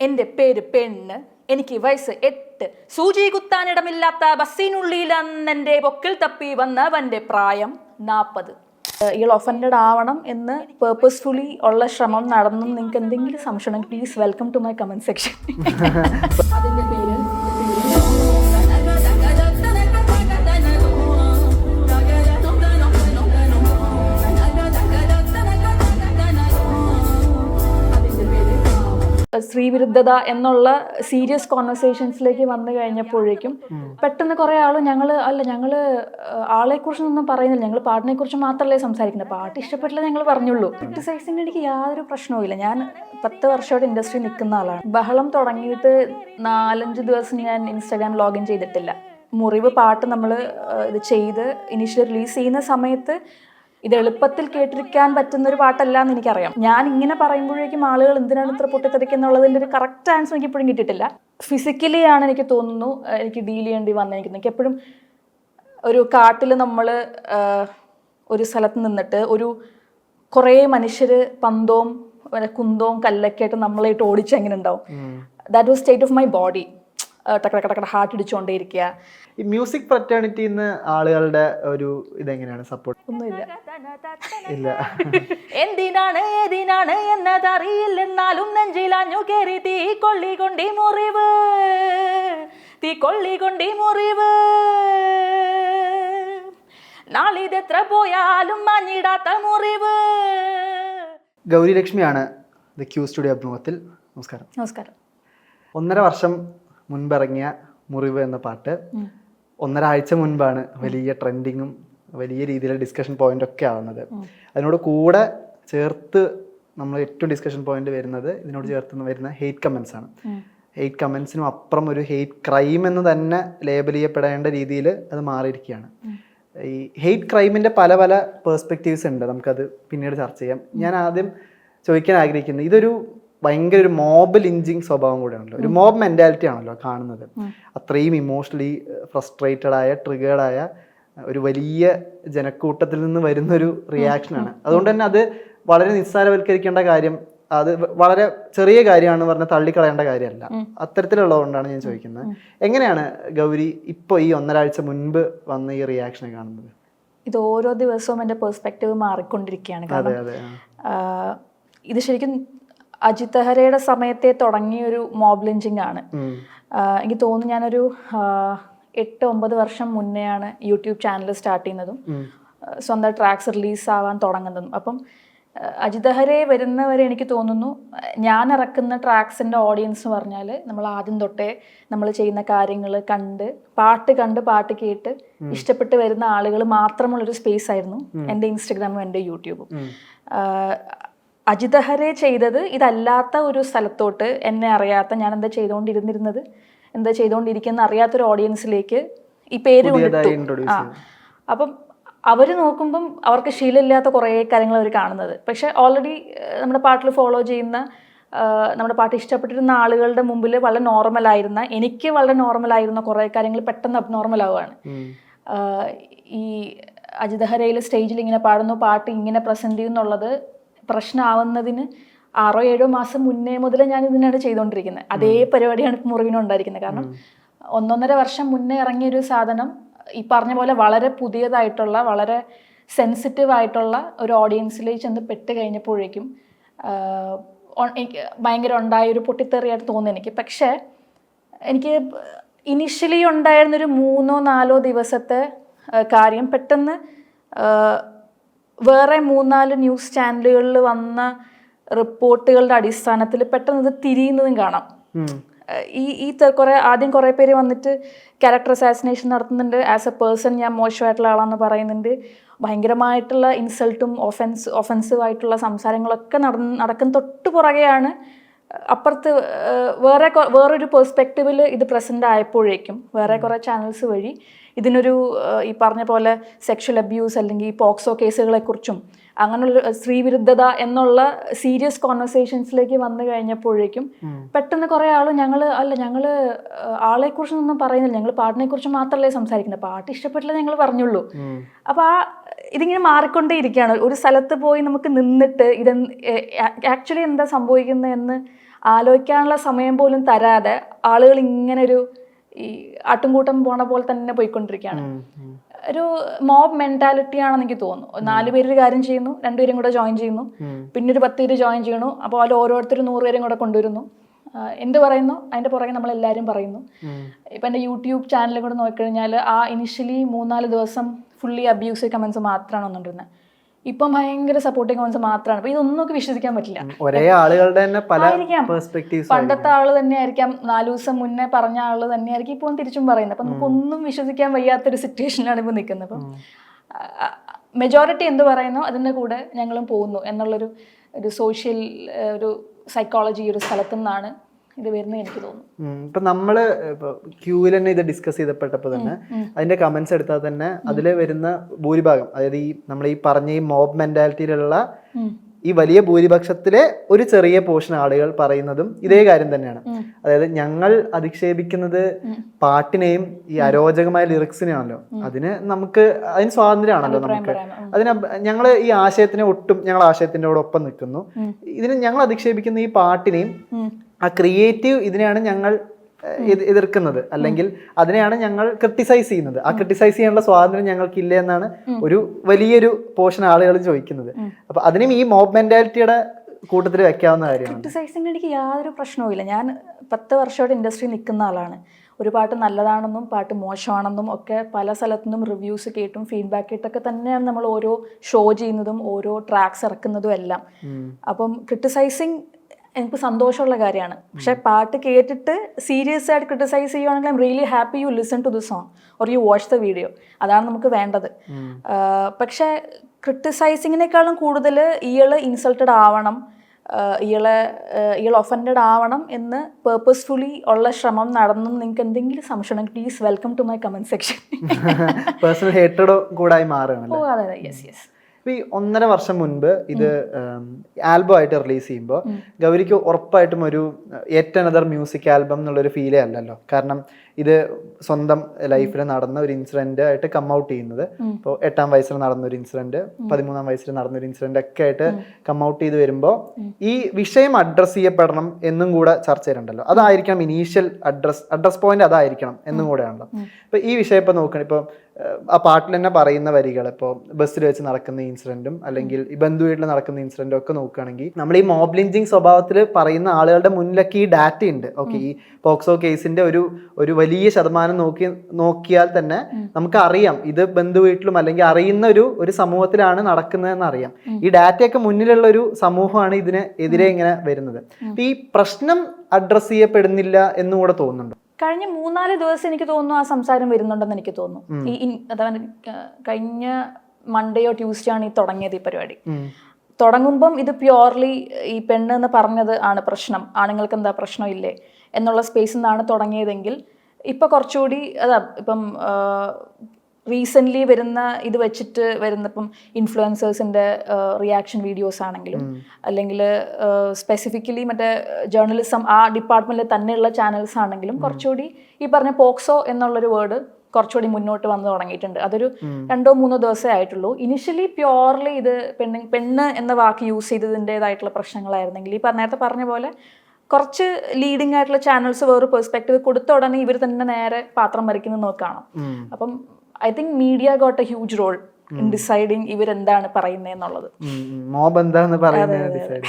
എന്റെ പേര് പെണ്ണ്. എനിക്ക് വയസ്സ് എട്ട്. സൂചി കുത്താനിടമില്ലാത്ത ബസ്സിനുള്ളിൽ അന്നെന്റെ പൊക്കിൽ തപ്പി വന്നവന്റെ പ്രായം നാൽപ്പത് ഇയാൾ ഒഫൻഡഡ് ആവണം എന്ന് പേർപ്പസ്ഫുള്ളി ഉള്ള ശ്രമം നടന്നു. നിങ്ങൾക്ക് എന്തെങ്കിലും സംശയം please welcome to my comment section അതിന്റെ പേര് സ്ത്രീവിരുദ്ധത എന്നുള്ള സീരിയസ് കോൺവെർസേഷൻസിലേക്ക് വന്നു കഴിഞ്ഞപ്പോഴേക്കും പെട്ടെന്ന് കുറെ ആളും ഞങ്ങൾ അല്ല ഞങ്ങൾ ആളെ കുറിച്ചൊന്നും പറയുന്നില്ല. ഞങ്ങൾ പാട്ടിനെ കുറിച്ച് മാത്രമല്ലേ സംസാരിക്കുന്നത് പാട്ട് ഇഷ്ടപ്പെട്ടില്ല ഞങ്ങൾ പറഞ്ഞുള്ളൂ. ക്രിട്ടിസൈസിന് എനിക്ക് യാതൊരു പ്രശ്നവുമില്ല ഞാൻ പത്ത് വർഷമായിട്ട് ഇൻഡസ്ട്രി നിൽക്കുന്ന ആളാണ്. ബഹളം തുടങ്ങിയിട്ട് നാലഞ്ച് ദിവസം ഞാൻ ഇൻസ്റ്റാഗ്രാം ലോഗിൻ ചെയ്തിട്ടില്ല. മുറിവ് പാട്ട് നമ്മൾ ഇത് ചെയ്ത് ഇനീഷ്യൽ റിലീസ് ചെയ്യുന്ന സമയത്ത് ഇത് എളുപ്പത്തിൽ കേട്ടിരിക്കാൻ പറ്റുന്ന ഒരു പാട്ടല്ല എന്ന് എനിക്കറിയാം. ഞാൻ ഇങ്ങനെ പറയുമ്പോഴേക്കും ആളുകൾ എന്തിനാണ് ഇത്ര പൊട്ടിത്തെറിക്കുന്നുള്ളതിന്റെ ഒരു കറക്റ്റ് ആൻസർ എനിക്ക് ഇപ്പോഴും കിട്ടിയിട്ടില്ല. ഫിസിക്കലി ആണ് എനിക്ക് തോന്നുന്നു എനിക്ക് ഡീൽ ചെയ്യേണ്ടി വന്നിരിക്കുന്നത്. എനിക്ക് എപ്പോഴും ഒരു കാട്ടിൽ നമ്മൾ ഒരു സ്ഥലത്ത് നിന്നിട്ട് ഒരു കുറേ മനുഷ്യർ പന്തവും കുന്തവും കല്ലൊക്കെ ആയിട്ട് നമ്മളായിട്ട് ഓടിച്ചെങ്ങനെ ഉണ്ടാവും that was state of my body ടക്ക ടക്ക ടക്ക ഹാർട്ട് ഇടിച്ചുകൊണ്ടേയിരിക്കുക ഈ മ്യൂസിക് ഫ്രറ്റേണിറ്റിന്ന് ആളുകളുടെ ഒരു ഇതെങ്ങനെയാണ് സപ്പോർട്ട് ഒന്നുമില്ല. ഇല്ല. എന്തിനാണ് ഏതിനാണ് എന്നതറിയില്ലെന്നാലും നെഞ്ചിലാഞ്ഞു കയറി തീ കൊള്ളി കൊണ്ടി മുറിവ്. തീ കൊള്ളി കൊണ്ടി മുറിവ്. നാളിതെത്ര പോയാലും മഞ്ഞിടാത്ത മുറിവ്. ഗൗരി ലക്ഷ്മിയാണ് ദ ക്യൂ സ്റ്റുഡിയോ അഭിമുഖത്തിൽ. നമസ്കാരം. നമസ്കാരം. ഒന്നര വർഷം മുൻപിറങ്ങിയ മുറിവ് എന്ന പാട്ട്. ഒന്നരാഴ്ച മുൻപാണ് വലിയ ട്രെൻഡിങ്ങും വലിയ രീതിയിലുള്ള ഡിസ്കഷൻ പോയിന്റ് ഒക്കെ ആവുന്നത്. അതിനോട് കൂടെ ചേർത്ത് നമ്മൾ ഏറ്റവും ഡിസ്കഷൻ പോയിന്റ് വരുന്നത് ഇതിനോട് ചേർത്ത് വരുന്ന ഹെയ്റ്റ് കമൻസ് ആണ്. ഹെയ്റ്റ് കമൻസിനും അപ്പുറം ഒരു ഹെയ്റ്റ് ക്രൈം എന്ന് തന്നെ ലേബൽ ചെയ്യപ്പെടേണ്ട രീതിയിൽ അത് മാറിയിരിക്കുകയാണ്. ഈ ഹെയ്റ്റ് ക്രൈമിന്റെ പല പല പേഴ്സ്പെക്റ്റീവ്സ് ഉണ്ട്. നമുക്കത് പിന്നീട് ചർച്ച ചെയ്യാം. ഞാൻ ആദ്യം ചോദിക്കാൻ ആഗ്രഹിക്കുന്നത് ഇതൊരു ഭയങ്കര ഒരു മോബ് ലിഞ്ചിങ് സ്വഭാവം കൂടെയാണല്ലോ. ഒരു മോബ് മെന്റാലിറ്റി ആണല്ലോ കാണുന്നത്. അത്രയും ഇമോഷണലി ഫ്രസ്ട്രേറ്റഡ് ആയ ട്രിഗേർഡ് ആയ ഒരു വലിയ ജനക്കൂട്ടത്തിൽ നിന്ന് വരുന്ന ഒരു റിയാക്ഷനാണ് അതുകൊണ്ട് തന്നെ അത് വളരെ നിസ്സാരവൽക്കരിക്കേണ്ട കാര്യം അത് വളരെ ചെറിയ കാര്യമാണെന്ന് പറഞ്ഞാൽ തള്ളിക്കളയേണ്ട കാര്യമല്ല. അത്തരത്തിലുള്ളതുകൊണ്ടാണ് ഞാൻ ചോദിക്കുന്നത്. എങ്ങനെയാണ് ഗൗരി ഇപ്പോൾ ഈ ഒന്നരാഴ്ച മുൻപ് വന്ന ഈ റിയാക്ഷനെ കാണുന്നത്? ഇത് ഓരോ ദിവസവും എന്റെ പെർസ്പെക്റ്റീവ് മാറിക്കൊണ്ടിരിക്കുകയാണ്. കാരണം. ഇത് ശരിക്കും അജിത് ഹരയുടെ സമയത്തെ തുടങ്ങിയൊരു മോബ് ലിഞ്ചിങ് ആണ് എനിക്ക് തോന്നുന്നു ഞാനൊരു എട്ട് ഒമ്പത് വർഷം മുന്നെയാണ് യൂട്യൂബ് ചാനൽ സ്റ്റാർട്ട് ചെയ്യുന്നതും സ്വന്തം ട്രാക്സ് റിലീസ് ആവാൻ തുടങ്ങുന്നതും. അപ്പം അജിത് ഹരെ വരുന്നവരെ എനിക്ക് തോന്നുന്നു ഞാൻ ഇറക്കുന്ന ട്രാക്സിന്റെ ഓഡിയൻസ് എന്ന് പറഞ്ഞാൽ നമ്മൾ ആദ്യം തൊട്ടേ നമ്മൾ ചെയ്യുന്ന കാര്യങ്ങൾ കണ്ട് പാട്ട് കണ്ട് പാട്ട് കേട്ട് ഇഷ്ടപ്പെട്ട് വരുന്ന ആളുകൾ മാത്രമുള്ളൊരു സ്പേസ് ആയിരുന്നു എന്റെ ഇൻസ്റ്റഗ്രാമും എന്റെ യൂട്യൂബും. അജിത് ഹരെ ചെയ്തത് ഇതല്ലാത്ത ഒരു സ്ഥലത്തോട്ട് എന്നെ അറിയാത്ത ഞാൻ എന്താ ചെയ്തുകൊണ്ടിരുന്നിരുന്നത് എന്താ ചെയ്തുകൊണ്ടിരിക്കുന്ന അറിയാത്തൊരു ഓഡിയൻസിലേക്ക് ഈ പേര് ആ. അപ്പം അവർ നോക്കുമ്പം അവർക്ക് ശീലമില്ലാത്ത കുറേ കാര്യങ്ങൾ അവർ കാണുന്നത്. പക്ഷേ ഓൾറെഡി നമ്മുടെ പാട്ടിൽ ഫോളോ ചെയ്യുന്ന നമ്മുടെ പാട്ട് ഇഷ്ടപ്പെട്ടിരുന്ന ആളുകളുടെ മുമ്പിൽ വളരെ നോർമലായിരുന്ന എനിക്ക് വളരെ നോർമലായിരുന്ന കുറേ കാര്യങ്ങൾ പെട്ടെന്ന് അബ്നോർമൽ ആവുകയാണ്. ഈ അജിതഹരയിൽ സ്റ്റേജിൽ ഇങ്ങനെ പാടുന്നു പാട്ട് ഇങ്ങനെ പ്രസന്റ് ചെയ്യുന്നുള്ളത് പ്രശ്നമാവുന്നതിന് ആറോ ഏഴോ മാസം മുന്നേ മുതൽ ഞാൻ ഇതിനാണ് ചെയ്തുകൊണ്ടിരിക്കുന്നത് അതേ പരിപാടിയാണ് ഇപ്പം മുറിവിനും ഉണ്ടായിരിക്കുന്നത് കാരണം ഒന്നൊന്നര വർഷം മുന്നേ ഇറങ്ങിയൊരു സാധനം ഈ പറഞ്ഞ പോലെ വളരെ പുതിയതായിട്ടുള്ള വളരെ സെൻസിറ്റീവ് ആയിട്ടുള്ള ഒരു ഓഡിയൻസിലേക്ക് ചെന്ന് പെട്ട് കഴിഞ്ഞപ്പോഴേക്കും എനിക്ക് ഭയങ്കര ഉണ്ടായ ഒരു പൊട്ടിത്തെറിയായിട്ട് തോന്നി എനിക്ക്. പക്ഷേ എനിക്ക് ഇനിഷ്യലി ഉണ്ടായിരുന്നൊരു മൂന്നോ നാലോ ദിവസത്തെ കാര്യം പെട്ടെന്ന് വേറെ മൂന്നാൽ ന്യൂസ് ചാനലുകളിൽ വന്ന റിപ്പോർട്ടുകളുടെ അടിസ്ഥാനത്തിൽ പെട്ടെന്ന് ഇത് തിരിയുന്നതും കാണാം. ഈ ഈ കുറെ കുറേ ആദ്യം കുറേ പേര് വന്നിട്ട് ക്യാരക്ടർ അസാസിനേഷൻ നടത്തുന്നുണ്ട്. ആസ് എ പേഴ്സൺ ഞാൻ മോശമായിട്ടുള്ള ആളാന്ന് പറയുന്നുണ്ട്. ഭയങ്കരമായിട്ടുള്ള ഇൻസൾട്ടും ഒഫൻസ് ഒഫൻസീവ് ആയിട്ടുള്ള സംസാരങ്ങളൊക്കെ നടന്ന് നടക്കുന്ന തൊട്ട് പുറകെയാണ് അപ്പുറത്ത് വേറെ വേറൊരു പെർസ്പെക്റ്റീവിൽ ഇത് പ്രസന്റ് ആയപ്പോഴേക്കും വേറെ കുറേ ചാനൽസ് വഴി ഇതിനൊരു ഈ പറഞ്ഞ പോലെ സെക്ഷൽ അബ്യൂസ് അല്ലെങ്കിൽ പോക്സോ കേസുകളെക്കുറിച്ചും അങ്ങനെയുള്ള സ്ത്രീവിരുദ്ധത എന്നുള്ള സീരിയസ് കോൺവെർസേഷൻസിലേക്ക് വന്നു കഴിഞ്ഞപ്പോഴേക്കും പെട്ടെന്ന് കുറേ ആൾ ഞങ്ങൾ അല്ല ഞങ്ങൾ ആളെ കുറിച്ചൊന്നും പറയുന്നില്ല. ഞങ്ങൾ പാട്ടിനെ കുറിച്ച് മാത്രമല്ലേ സംസാരിക്കുന്നത് പാട്ട് ഇഷ്ടപ്പെട്ടില്ല ഞങ്ങൾ പറഞ്ഞുള്ളൂ. അപ്പോൾ ആ ഇതിങ്ങനെ മാറിക്കൊണ്ടേ ഇരിക്കുകയാണ്. ഒരു സ്ഥലത്ത് പോയി നമുക്ക് നിന്നിട്ട് ഇത് ആക്ച്വലി എന്താ സംഭവിക്കുന്നതെന്ന് ആലോചിക്കാനുള്ള സമയം പോലും തരാതെ ആളുകൾ ഇങ്ങനെ ഒരു ഈ ആട്ടുംകൂട്ടം പോണ പോലെ തന്നെ പോയിക്കൊണ്ടിരിക്കുകയാണ്. ഒരു മോബ് മെന്റാലിറ്റി ആണെന്ന് എനിക്ക് തോന്നുന്നു. നാല് പേര് കാര്യം ചെയ്യുന്നു രണ്ടുപേരും കൂടെ ജോയിൻ ചെയ്യുന്നു. പിന്നെ ഒരു പത്ത് പേര് ജോയിൻ ചെയ്യണു. അപ്പോൾ അതിൽ ഓരോരുത്തരും നൂറ് പേരും കൂടെ കൊണ്ടുവരുന്നു. എന്ത് പറയുന്നു? അതിന്റെ പുറകെ നമ്മൾ എല്ലാവരും പറയുന്നു. ഇപ്പൊ ഇപ്പം എന്റെ യൂട്യൂബ് ചാനലും കൂടെ നോക്കിക്കഴിഞ്ഞാൽ ആ ഇനിഷ്യലി മൂന്നാൽ ദിവസം ഫുള്ളി അബ്യൂസീവ് കമൻസ് മാത്രമാണ് വന്നുകൊണ്ടിരുന്നത് ഇപ്പം ഭയങ്കര സപ്പോർട്ടിങ് കമൻസ് മാത്രമാണ് അപ്പൊ ഇതൊന്നും ഒക്കെ വിശ്വസിക്കാൻ പറ്റില്ല. ഒരേ ആളുകളുടെ തന്നെ പല ആയിരിക്കാം. പെർസ്പെക്ടീവ്സ് പണ്ടത്തെ ആൾ തന്നെയായിരിക്കാം. നാലു ദിവസം മുന്നേ പറഞ്ഞ ആൾ തന്നെയായിരിക്കും ഇപ്പോൾ തിരിച്ചും പറയുന്നത്. അപ്പൊ നമുക്ക് ഒന്നും വിശ്വസിക്കാൻ വയ്യാത്തൊരു സിറ്റുവേഷനിലാണ് ഇപ്പൊ നിൽക്കുന്നത്. അപ്പം മെജോറിറ്റി എന്ത് പറയുന്നു? അതിന്റെ കൂടെ ഞങ്ങളും പോകുന്നു. എന്നുള്ളൊരു ഒരു സോഷ്യൽ ഒരു സൈക്കോളജി ഒരു സ്ഥലത്തു നിന്നാണ് ഇത് വരുന്നത് എനിക്ക് തോന്നുന്നു. ഇപ്പൊ നമ്മൾ ക്യൂവിൽ തന്നെ ഇത് ഡിസ്കസ് ചെയ്തപ്പെട്ടപ്പോൾ തന്നെ അതിന്റെ കമന്റ്സ് എടുത്താൽ തന്നെ അതിൽ വരുന്ന ഭൂരിഭാഗം അതായത് ഈ നമ്മൾ ഈ പറഞ്ഞ ഈ മോബ് മെന്റാലിറ്റിയിലുള്ള. ഈ വലിയ ഭൂരിപക്ഷത്തിലെ ഒരു ചെറിയ പോർഷൻ ആളുകൾ പറയുന്നതും ഇതേ കാര്യം തന്നെയാണ്. അതായത് ഞങ്ങൾ അധിക്ഷേപിക്കുന്നത് പാട്ടിനെയും ഈ അരോചകമായ ലിറിക്സിനെയാണല്ലോ അതിന് നമുക്ക് അതിന് സ്വാതന്ത്ര്യമാണല്ലോ നമുക്ക്. അതിന് ഞങ്ങൾ ഈ ആശയത്തിനെ ഒട്ടും ഞങ്ങൾ ആശയത്തിനോടൊപ്പം ഒപ്പം നിൽക്കുന്നു. ഇതിന് ഞങ്ങൾ അധിക്ഷേപിക്കുന്ന ഈ പാട്ടിനെയും ആ ക്രിയേറ്റീവ് ഇതിനെയാണ് ഞങ്ങൾ എതിർക്കുന്നത്. അല്ലെങ്കിൽ അതിനെയാണ് ഞങ്ങൾ ക്രിട്ടിസൈസ് ചെയ്യുന്നത്. ആ ക്രിട്ടിസൈസ് ചെയ്യാനുള്ള സ്വാതന്ത്ര്യം ഞങ്ങൾക്കില്ല എന്നാണ് ഒരു വലിയൊരു പോർഷൻ ആളുകൾ ചോദിക്കുന്നത്. അപ്പൊ അതിനും ഈ മോബ് മെന്റാലിറ്റിയുടെ കൂട്ടത്തിൽ വെക്കാവുന്ന കാര്യമാണ്. ക്രിട്ടിസൈസിങ് എനിക്ക് യാതൊരു പ്രശ്നവുമില്ല. ഞാൻ പത്ത് വർഷമായിട്ട് ഇൻഡസ്ട്രി നിൽക്കുന്ന ആളാണ്. ഒരു പാട്ട് നല്ലതാണെന്നും പാട്ട് മോശമാണെന്നും ഒക്കെ പല സ്ഥലത്തു നിന്നും റിവ്യൂസ് കേട്ടും ഫീഡ്ബാക്ക് കേട്ടൊക്കെ തന്നെയാണ് നമ്മൾ ഓരോ ഷോ ചെയ്യുന്നതും ഓരോ ട്രാക്സ് ഇറക്കുന്നതും എല്ലാം. അപ്പം ക്രിട്ടിസൈസിങ് എനിക്ക് സന്തോഷമുള്ള കാര്യമാണ്. പക്ഷെ പാട്ട് കേട്ടിട്ട് സീരിയസ് ആയിട്ട് ക്രിട്ടിസൈസ് ചെയ്യുവാണെങ്കിൽ I'm really happy you listen to the song or you watch the video അതാണ് നമുക്ക് വേണ്ടത്. പക്ഷേ ക്രിട്ടിസൈസിങ്ങിനേക്കാളും കൂടുതൽ ഇയാൾ ഇൻസൾട്ടഡ് ആവണം ഇയാളെ ഇയാൾ ഒഫൻഡഡ് ആവണം എന്ന് പേർപ്പസ്ഫുള്ളി ഉള്ള ശ്രമം നടന്നു നിങ്ങൾക്ക് എന്തെങ്കിലും സംശയം please welcome to my comment section personal ഹേറ്റഡോ കൂടായി മാറുകയാണ് ഓ അതെ യെസ് യെസ് ഈ ഒന്നര വർഷം മുൻപ് ഇത് ആൽബം ആയിട്ട് റിലീസ് ചെയ്യുമ്പോൾ ഗൗരിക്ക് ഉറപ്പായിട്ടും ഒരു എറ്റ് അനദർ മ്യൂസിക് ആൽബം എന്നുള്ളൊരു ഫീലേ അല്ലല്ലോ. കാരണം ഇത് സ്വന്തം ലൈഫിൽ നടന്ന ഒരു ഇൻസിഡന്റ് ആയിട്ട് കം ഔട്ട് ചെയ്യുന്നത്. ഇപ്പോൾ എട്ടാം വയസ്സിൽ നടന്ന ഒരു ഇൻസിഡന്റ് പതിമൂന്നാം വയസ്സിൽ നടന്ന ഒരു ഇൻസിഡന്റ് ഒക്കെ ആയിട്ട് കം ഔട്ട് ചെയ്ത് വരുമ്പോൾ ഈ വിഷയം അഡ്രസ്സ് ചെയ്യപ്പെടണം എന്നും കൂടെ ചർച്ച ചെയ്യണ്ടല്ലോ. അതായിരിക്കണം ഇനീഷ്യൽ അഡ്രസ് അഡ്രസ് പോയിന്റ് അതായിരിക്കണം എന്നും കൂടെയാണല്ലോ. ഇപ്പൊ ഈ വിഷയം ഇപ്പൊ നോക്കണം ഇപ്പൊ ആ പാട്ടിൽ തന്നെ പറയുന്ന വരികൾ ഇപ്പോൾ ബസ്സിൽ വെച്ച് നടക്കുന്ന ഇൻസിഡന്റും അല്ലെങ്കിൽ ബന്ധു വീട്ടിൽ നടക്കുന്ന ഇൻസിഡന്റും ഒക്കെ നോക്കുകയാണെങ്കിൽ നമ്മൾ ഈ മോബ് ലിഞ്ചിങ് സ്വഭാവത്തിൽ പറയുന്ന ആളുകളുടെ മുന്നിലൊക്കെ ഈ ഡാറ്റ ഉണ്ട് ഓക്കെ ഈ പോക്സോ കേസിന്റെ ഒരു ഒരു വലിയ ശതമാനം നോക്കി നോക്കിയാൽ തന്നെ നമുക്ക് അറിയാം ഇത് ബന്ധു വീട്ടിലും അല്ലെങ്കിൽ അറിയുന്ന ഒരു ഒരു സമൂഹത്തിലാണ് നടക്കുന്നതെന്ന് അറിയാം ഈ ഡാറ്റയൊക്കെ മുന്നിലുള്ള ഒരു സമൂഹമാണ് ഇതിന് എതിരെ ഇങ്ങനെ വരുന്നത്. ഈ പ്രശ്നം അഡ്രസ് ചെയ്യപ്പെടുന്നില്ല എന്നും കൂടെ തോന്നുന്നുണ്ട്? കഴിഞ്ഞ മൂന്നാൽ ദിവസം എനിക്ക് തോന്നുന്നു ആ സംസാരം വരുന്നുണ്ടെന്ന് എനിക്ക് തോന്നുന്നു. ഈ അതായത് കഴിഞ്ഞ മൺഡേയോ ട്യൂസ്ഡേ ആണ് ഈ തുടങ്ങിയത് ഈ പരിപാടി. തുടങ്ങുമ്പം ഇത് പ്യുവർലി ഈ പെണ്ണ് എന്ന് പറഞ്ഞത് ആണ് പ്രശ്നം. ആണുങ്ങൾക്ക് എന്താ പ്രശ്നമില്ലേ? എന്നുള്ള സ്പേസിൽ നിന്നാണ് തുടങ്ങിയതെങ്കിൽ ഇപ്പൊ കുറച്ചുകൂടി അതാ ഇപ്പം റീസെന്റ്ലി വരുന്ന ഇത് വെച്ചിട്ട് വരുന്ന ഇപ്പം ഇൻഫ്ലുവൻസേഴ്സിന്റെ റിയാക്ഷൻ വീഡിയോസ് ആണെങ്കിലും അല്ലെങ്കിൽ സ്പെസിഫിക്കലി മറ്റേ ജേർണലിസം ആ ഡിപ്പാർട്ട്മെന്റിൽ തന്നെയുള്ള ചാനൽസ് ആണെങ്കിലും കുറച്ചുകൂടി ഈ പറഞ്ഞ പോക്സോ എന്നുള്ളൊരു വേർഡ് കുറച്ചുകൂടി മുന്നോട്ട് വന്ന് തുടങ്ങിയിട്ടുണ്ട്. അതൊരു രണ്ടോ മൂന്നോ ദിവസമേ ആയിട്ടുള്ളൂ. ഇനിഷ്യലി പ്യോർലി ഇത് പെണ്ണ് പെണ്ണ് എന്ന വാക്ക് യൂസ് ചെയ്തതിന്റെതായിട്ടുള്ള പ്രശ്നങ്ങളായിരുന്നെങ്കിൽ ഈ പറഞ്ഞ നേരത്തെ പറഞ്ഞ പോലെ കുറച്ച് ലീഡിംഗ് ആയിട്ടുള്ള ചാനൽസ് വേറെ പെർസ്പെക്റ്റീവ് കൊടുത്ത ഉടനെ ഇവർ തന്നെ നേരെ പാത്രം വരയ്ക്കുന്നത് നമുക്ക് കാണാം അപ്പം I think media got a huge role deciding ഇവരെന്താണ് പറയുന്നത് എന്നുള്ളത് മോബ് എന്താന്ന് പറയുന്നത്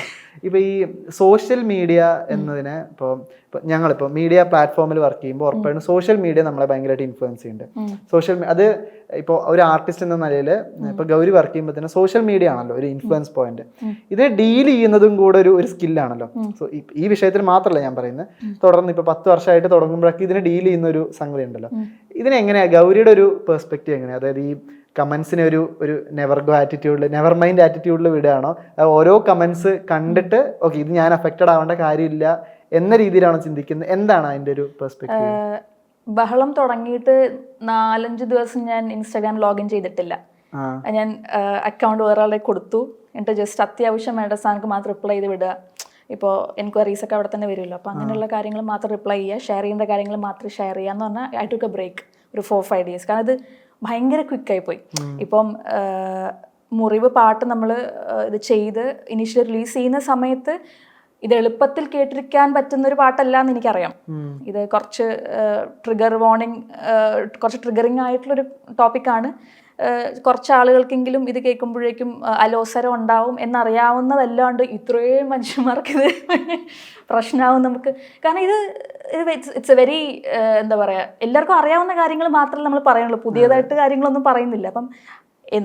ഇപ്പൊ ഈ സോഷ്യൽ മീഡിയ എന്നതിനെ ഇപ്പോൾ ഇപ്പൊ ഞങ്ങളിപ്പോ മീഡിയ പ്ലാറ്റ്ഫോമിൽ വർക്ക് ചെയ്യുമ്പോൾ ഉറപ്പായിട്ടും സോഷ്യൽ മീഡിയ നമ്മളെ ഭയങ്കരമായിട്ട് ഇൻഫ്ലുവൻസ് ചെയ്യുന്നുണ്ട്. സോഷ്യൽ അത് ഇപ്പോൾ ഒരു ആർട്ടിസ്റ്റ് എന്ന നിലയിൽ ഇപ്പൊ ഗൗരി വർക്ക് ചെയ്യുമ്പോൾ തന്നെ സോഷ്യൽ മീഡിയ ആണല്ലോ ഒരു ഇൻഫ്ലുവൻസ് പോയിന്റ് ഇത് ഡീൽ ചെയ്യുന്നതും കൂടെ ഒരു ഒരു സ്കില്ലാണല്ലോ സോ ഈ വിഷയത്തിൽ മാത്രമല്ല ഞാൻ പറയുന്നത്. തുടർന്ന് ഇപ്പൊ പത്ത് വർഷമായിട്ട് തുടങ്ങുമ്പോഴൊക്കെ ഇതിനെ ഡീൽ ചെയ്യുന്ന ഒരു സംഗതി ഉണ്ടല്ലോ ഇതിനെങ്ങനെയാ ഗൗരിയുടെ ഒരു പെർസ്പെക്റ്റീവ് എങ്ങനെയാണ് അതായത് ഈ കമൻസിനെ ഒരു ഒരു നെവർ ഗോ ആറ്റിറ്റ്യൂഡിൽ നെവർ മൈൻഡ് ആറ്റിറ്റ്യൂഡിൽ വിടുകയാണോ? ഓരോ കമൻസ് കണ്ടിട്ട് ഓക്കെ ഇത് ഞാൻ അഫക്റ്റഡ് ആവേണ്ട കാര്യമില്ല എന്ന രീതിയിലാണോ ചിന്തിക്കുന്നത്? എന്താണ് അതിന്റെ ഒരു പെർസ്പെക്റ്റീവ് ബഹളം തുടങ്ങിയിട്ട് നാലഞ്ച് ദിവസം ഞാൻ ഇൻസ്റ്റാഗ്രാം ലോഗിൻ ചെയ്തിട്ടില്ല. ഞാൻ അക്കൗണ്ട് വേറെ കൊടുത്തു. എന്നിട്ട് ജസ്റ്റ് അത്യാവശ്യം വേണ്ട സാധനങ്ങൾക്ക് മാത്രം റിപ്ലൈ ചെയ്ത് വിടുക. ഇപ്പോൾ എൻക്വയറീസ് ഒക്കെ അവിടെ തന്നെ വരുമല്ലോ. അപ്പോൾ അങ്ങനെയുള്ള കാര്യങ്ങൾ മാത്രം റിപ്ലൈ ചെയ്യുക. ഷെയർ ചെയ്യേണ്ട കാര്യങ്ങൾ മാത്രം ഷെയർ ചെയ്യുക എന്ന് പറഞ്ഞാൽ ഐ ടുക്ക് എ ബ്രേക്ക് ഒരു ഫോർ ഫൈവ് ഡേയ്സ് കാരണം ഇത് ഭയങ്കര ക്വിക്കായി പോയി. ഇപ്പം മുറിവ് പാട്ട് നമ്മൾ ഇത് ചെയ്ത് ഇനീഷ്യലി റിലീസ് ചെയ്യുന്ന സമയത്ത് ഇത് എളുപ്പത്തിൽ കേട്ടിരിക്കാൻ പറ്റുന്ന ഒരു പാട്ടല്ല എന്ന് എനിക്കറിയാം ഇത് കുറച്ച് ട്രിഗർ വാർണിംഗ് കുറച്ച് ട്രിഗറിങ് ആയിട്ടുള്ളൊരു ടോപ്പിക്കാണ് കുറച്ച് ആളുകൾക്കെങ്കിലും ഇത് കേൾക്കുമ്പോഴേക്കും അലോസരം ഉണ്ടാവും എന്നറിയാവുന്നതല്ലാണ്ട് ഇത്രയും മനുഷ്യന്മാർക്ക് ഇത് പ്രശ്നമാവും നമുക്ക്. കാരണം ഇത് ഇറ്റ്സ് എ വെരി എന്താ പറയുക എല്ലാവർക്കും അറിയാവുന്ന കാര്യങ്ങൾ മാത്രമേ നമ്മൾ പറയുള്ളൂ. പുതിയതായിട്ട് കാര്യങ്ങളൊന്നും പറയുന്നില്ല. അപ്പം